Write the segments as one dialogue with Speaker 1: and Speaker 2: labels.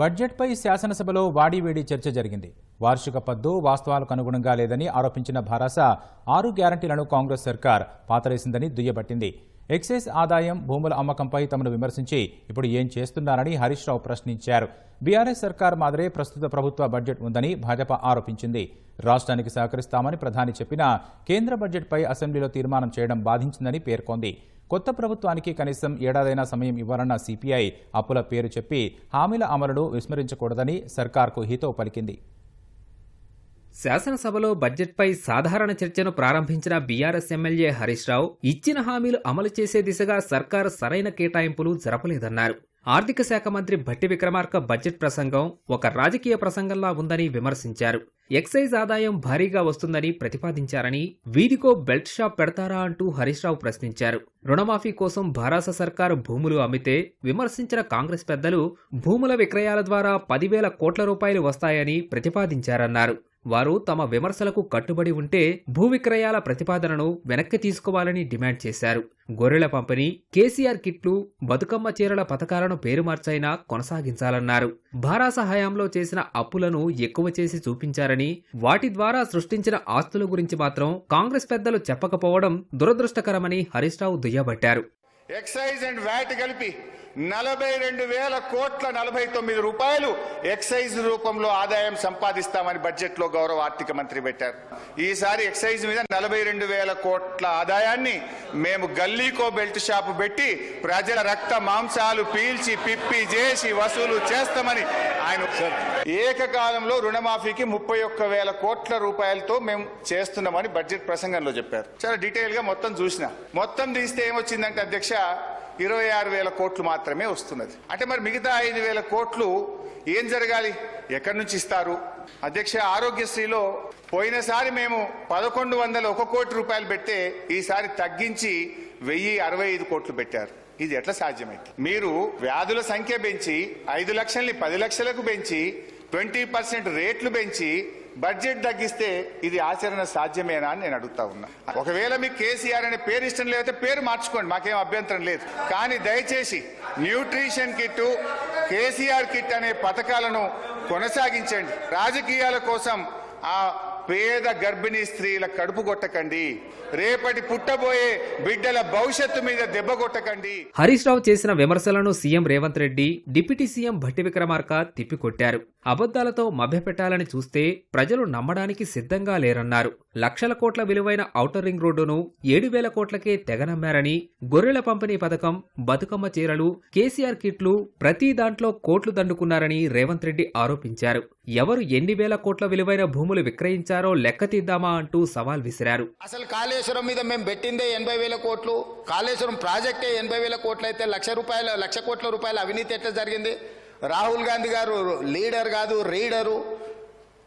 Speaker 1: బడ్జెట్పై శాసనసభలో వాడివేడి చర్చ జరిగింది. వార్షిక పద్దు వాస్తవాలకు అనుగుణంగా లేదని ఆరోపించిన భారాస ఆరు గ్యారంటీలను కాంగ్రెస్ సర్కార్ పాతరేసిందని దుయ్యబట్టింది. ఎక్సైజ్ ఆదాయం భూముల అమ్మకంపై తమను విమర్శించి ఇప్పుడు ఏం చేస్తున్నారని హరీష్ రావు ప్రశ్నించారు. బీఆర్ఎస్ సర్కార్ మాదిరే ప్రస్తుత ప్రభుత్వ బడ్జెట్ ఉందని భాజపా ఆరోపించింది. రాష్ట్రానికి సహకరిస్తామని ప్రధాని చెప్పినా కేంద్ర బడ్జెట్పై అసెంబ్లీలో తీర్మానం చేయడం బాధించిందని పేర్కొంది. కొత్త ప్రభుత్వానికి కనీసం ఏడాదైనా సమయం ఇవ్వాలన్న సిపిఐ అప్పుల పేరు చెప్పి హామీల అమలును విస్మరించకూడదని సర్కార్కు హితవు పలికింది.
Speaker 2: శాసనసభలో బడ్జెట్పై సాధారణ చర్చను ప్రారంభించిన బీఆర్ఎస్ ఎమ్మెల్యే హరీష్ రావు ఇచ్చిన హామీలు అమలు చేసే దిశగా సర్కారు సరైన కేటాయింపులు జరపలేదన్నారు. ఆర్థిక శాఖ మంత్రి భట్టి విక్రమార్క బడ్జెట్ ప్రసంగం ఒక రాజకీయ ప్రసంగంలా ఉందని విమర్శించారు. ఎక్సైజ్ ఆదాయం భారీగా వస్తుందని ప్రతిపాదించారని వీధికో బెల్ట్ షాప్ పెడతారా అంటూ హరీష్ రావు ప్రశ్నించారు. రుణమాఫీ కోసం భారాస సర్కారు భూములు అమ్మితే విమర్శించిన కాంగ్రెస్ పెద్దలు భూముల విక్రయాల ద్వారా పదివేల కోట్ల రూపాయలు వస్తాయని ప్రతిపాదించారన్నారు. వారు తమ విమర్శలకు కట్టుబడి ఉంటే భూ విక్రయాల ప్రతిపాదనను వెనక్కి తీసుకోవాలని డిమాండ్ చేశారు. గొర్రెల పంపిణీ కేసీఆర్ కిట్లు బతుకమ్మ చీరల పథకాలను పేరు మార్చైనా కొనసాగించాలన్నారు. భారాస హయాంలో చేసిన అప్పులను ఎక్కువ చేసి చూపించారని వాటి ద్వారా సృష్టించిన ఆస్తుల గురించి మాత్రం కాంగ్రెస్ పెద్దలు చెప్పకపోవడం దురదృష్టకరమని హరీష్ రావు దుయ్యబట్టారు.
Speaker 3: ఎక్సైజ్ అండ్ వ్యాట్ కలిపి నలభై రెండు వేల కోట్ల నలభై తొమ్మిది రూపాయలు ఎక్సైజ్ రూపంలో ఆదాయం సంపాదిస్తామని బడ్జెట్లో గౌరవ ఆర్థిక మంత్రి పెట్టారు. ఈసారి ఎక్సైజ్ మీద నలభై రెండు వేల కోట్ల ఆదాయాన్ని మేము గల్లీకో బెల్ట్ షాపు పెట్టి ప్రజల రక్త మాంసాలు పీల్చి పిప్పి చేసి వసూలు చేస్తామని ఆయన ఏకకాలంలో రుణమాఫీకి ముప్పై ఒక్క వేల కోట్ల రూపాయలతో మేము చేస్తున్నామని బడ్జెట్ ప్రసంగంలో చెప్పారు. చాలా డీటెయిల్గా మొత్తం చూసిన. మొత్తం తీస్తే ఏమొచ్చిందంటే అధ్యక్ష ఇరవై ఆరు వేల కోట్లు మాత్రమే వస్తున్నది. అంటే మరి మిగతా ఐదు వేల కోట్లు ఏం జరగాలి? ఎక్కడి నుంచి ఇస్తారు? అధ్యక్ష ఆరోగ్యశ్రీలో పోయినసారి మేము పదకొండు వందల ఒక కోటి రూపాయలు పెడితే ఈసారి తగ్గించి వెయ్యి అరవై ఐదు కోట్లు పెట్టారు. ఇది ఎట్లా సాధ్యమైంది? మీరు వ్యాధుల సంఖ్య పెంచి ఐదు లక్షల్ని పది లక్షలకు పెంచి ట్వంటీ పర్సెంట్ రేట్లు పెంచి బడ్జెట్ తగ్గిస్తే ఇది ఆచరణ సాధ్యమేనా అని నేను అడుగుతా ఉన్నా. ఒకవేళ మీకు కేసీఆర్ అనే పేరు ఇష్టం లేకపోతే పేరు మార్చుకోండి మాకేం అభ్యంతరం లేదు. కానీ దయచేసి న్యూట్రిషన్ కిట్ కేసీఆర్ కిట్ అనే పథకాలను కొనసాగించండి. రాజకీయాల కోసం ఆ పేద గర్భిణీ స్త్రీల కడుపు కొట్టకండి. రేపటి పుట్టబోయే బిడ్డల భవిష్యత్తు మీద దెబ్బ కొట్టకండి.
Speaker 2: హరీష్ రావు చేసిన విమర్శలను CM Revanth Reddy deputy CM Bhatti Vikramarka తిప్పికొట్టారు. అబద్దాలతో మభ్యపెట్టాలని చూస్తే ప్రజలు నమ్మడానికి సిద్ధంగా లేరన్నారు. లక్షల కోట్ల విలువైన ఔటర్ రింగ్ రోడ్డును ఏడు వేల కోట్లకే తెగనమ్మారని గొర్రెల పంపిణీ పథకం బతుకమ్మ చీరలు కేసీఆర్ కిట్లు ప్రతి దాంట్లో కోట్లు దండుకున్నారని రేవంత్ రెడ్డి ఆరోపించారు. ఎవరు ఎన్ని వేల కోట్ల విలువైన భూములు విక్రయించారో లెక్క తీద్దామా అంటూ సవాల్ విసిరారు.
Speaker 4: అసలు కాళేశ్వరం మీద మేము పెట్టిందే ఎనభై వేల కోట్లు? కాళేశ్వరం ప్రాజెక్టే ఎనభై వేల కోట్లు అయితే లక్ష రూపాయల లక్ష కోట్ల రూపాయల అవినీతి ఎట్లా జరిగింది? రాహుల్ గాంధీ గారు లీడర్ కాదు రీడరు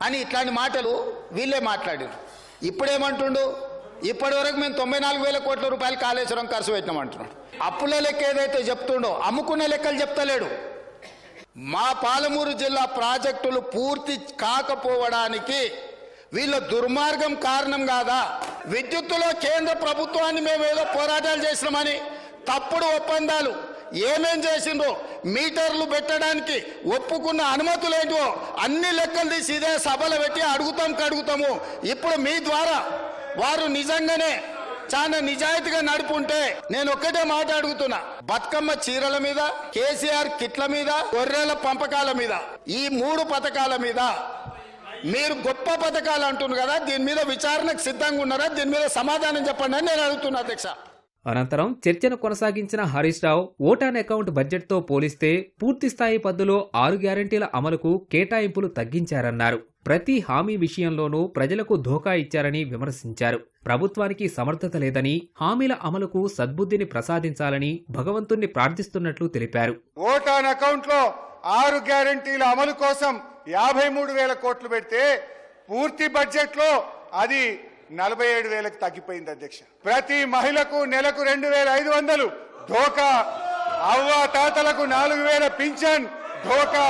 Speaker 4: అని ఇట్లాంటి మాటలు వీళ్ళే మాట్లాడారు. ఇప్పుడేమంటుండు? ఇప్పటి వరకు మేము తొంభై నాలుగు వేల కోట్ల రూపాయలు కాళేశ్వరం ఖర్చు పెట్టినామంటున్నాడు. అప్పుల లెక్క ఏదైతే చెప్తుండో అమ్ముకునే లెక్కలు చెప్తలేడు. మా పాలమూరు జిల్లా ప్రాజెక్టులు పూర్తి కాకపోవడానికి వీళ్ళ దుర్మార్గం కారణం కాదా? విద్యుత్తులో కేంద్ర ప్రభుత్వాన్ని మేము ఏదో పోరాటాలు చేసినామని తప్పుడు ఒప్పందాలు ఏమేం చేసిండ్రో మీటర్లు పెట్టడానికి ఒప్పుకున్న అనుమతులు ఏంటో అన్ని లెక్కలు తీసి ఇదే సభలు పెట్టి అడుగుతాం కడుగుతాము. ఇప్పుడు మీ ద్వారా వారు నిజంగానే చాలా నిజాయితీగా నడుపుంటే నేను ఒక్కటే మాట అడుగుతున్నా. బతుకమ్మ చీరల మీద కేసీఆర్ కిట్ల మీద గొర్రెల పంపకాల మీద ఈ మూడు పథకాల మీద మీరు గొప్ప పథకాలు అంటున్నారు కదా దీని మీద విచారణకు సిద్ధంగా ఉన్నారా దీని మీద సమాధానం చెప్పండి అని నేను అడుగుతున్నా అధ్యక్ష.
Speaker 2: అనంతరం చర్చను కొనసాగించిన Harish Rao vote on account బడ్జెట్తో పోలిస్తే పూర్తిస్థాయి పద్దులో ఆరు గ్యారంటీల అమలుకు కేటాయింపులు తగ్గించారన్నారు. ప్రతి హామీ విషయంలోనూ ప్రజలకు ధోకా ఇచ్చారని విమర్శించారు. ప్రభుత్వానికి సమర్థత లేదని హామీల అమలుకు సద్బుద్ధిని ప్రసాదించాలని భగవంతుణ్ణి ప్రార్థిస్తున్నట్లు తెలిపారు.
Speaker 3: ఓటాన్ అకౌంట్లో ఆరు గ్యారంటీల అమలు కోసం యాభై మూడు వేల కోట్లు పెడితే పూర్తి బడ్జెట్లో అది నలభై ఏడు వేలకు తగ్గిపోయింది అధ్యక్ష. ప్రతి మహిళకు నెలకు రెండు వేల ఐదు వందలు. ధోకా అవ్వ తాతలకు నాలుగు వేల పింఛన్. ధోకా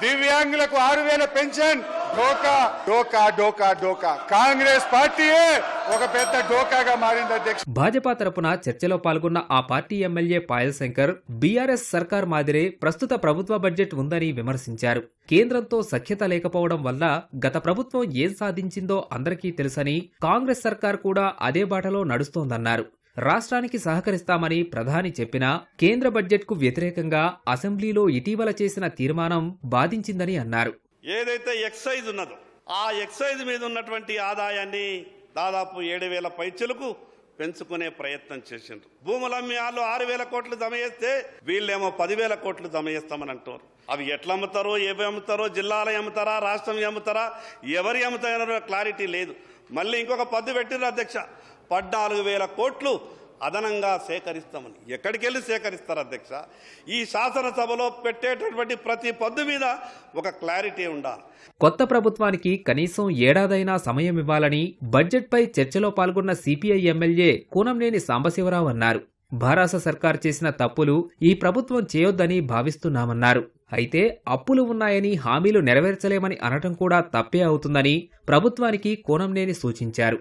Speaker 3: దివ్యాంగులకు ఆరు వేల పెన్షన్. ఢోకా ఢోకా ఢోకా ఢోకా కాంగ్రెస్ పార్టీయే ఒక పెద్ద డోకాగా మారింది అధ్యక్ష.
Speaker 2: భాజపా తరపున చర్చలో పాల్గొన్న ఆ party MLA Payal Shankar BRS సర్కార్ మాదిరే ప్రస్తుత ప్రభుత్వ బడ్జెట్ ఉందని విమర్శించారు. కేంద్రంతో సఖ్యత లేకపోవడం వల్ల గత ప్రభుత్వం ఏం సాధించిందో అందరికీ తెలుసని కాంగ్రెస్ సర్కార్ కూడా అదే బాటలో నడుస్తోందన్నారు. రాష్ట్రానికి సహకరిస్తామని ప్రధాని చెప్పినా కేంద్ర బడ్జెట్కు వ్యతిరేకంగా అసెంబ్లీలో ఇటీవల చేసిన తీర్మానం బాధించిందని అన్నారు.
Speaker 4: ఏదైతే ఎక్సైజ్ ఉన్నదో ఆ ఎక్సైజ్ మీద ఉన్నటువంటి ఆదాయాన్ని దాదాపు ఏడు వేల పైచలకు పెంచుకునే ప్రయత్నం చేసిండ్రు. భూములు అమ్మి వాళ్ళు ఆరు వేల కోట్లు జమ చేస్తే వీళ్ళేమో పదివేల కోట్లు జమ చేస్తామని అంటారు అవి ఎట్లా అమ్ముతారో ఏవి అమ్ముతారో జిల్లాలు అమ్ముతారా రాష్ట్రం అమ్ముతారా ఎవరు అమ్ముతారో క్లారిటీ లేదు. మళ్ళీ ఇంకొక పద్దు పెట్టిన అధ్యక్ష. పద్నాలుగు వేల కోట్లు అదనంగా సేకరిస్తామని. ఎక్కడికి వెళ్ళి సేకరిస్తారు అధ్యక్ష? ఈ శాసనసభలో పెట్టేటటువంటి ప్రతి పద్దు మీద ఒక క్లారిటీ ఉండాలి.
Speaker 2: కొత్త ప్రభుత్వానికి కనీసం ఏడాదైనా సమయం ఇవ్వాలని బడ్జెట్పై చర్చలో పాల్గొన్న సిపిఐ ఎమ్మెల్యే కూనంనేని సాంబశివరావు అన్నారు. భారాస సర్కార్ చేసిన తప్పులు ఈ ప్రభుత్వం చేయొద్దని భావిస్తున్నామన్నారు. అయితే అప్పులు ఉన్నాయని హామీలు నెరవేర్చలేమని అనటం కూడా తప్పే అవుతుందని ప్రభుత్వానికి కూనంనేని సూచించారు.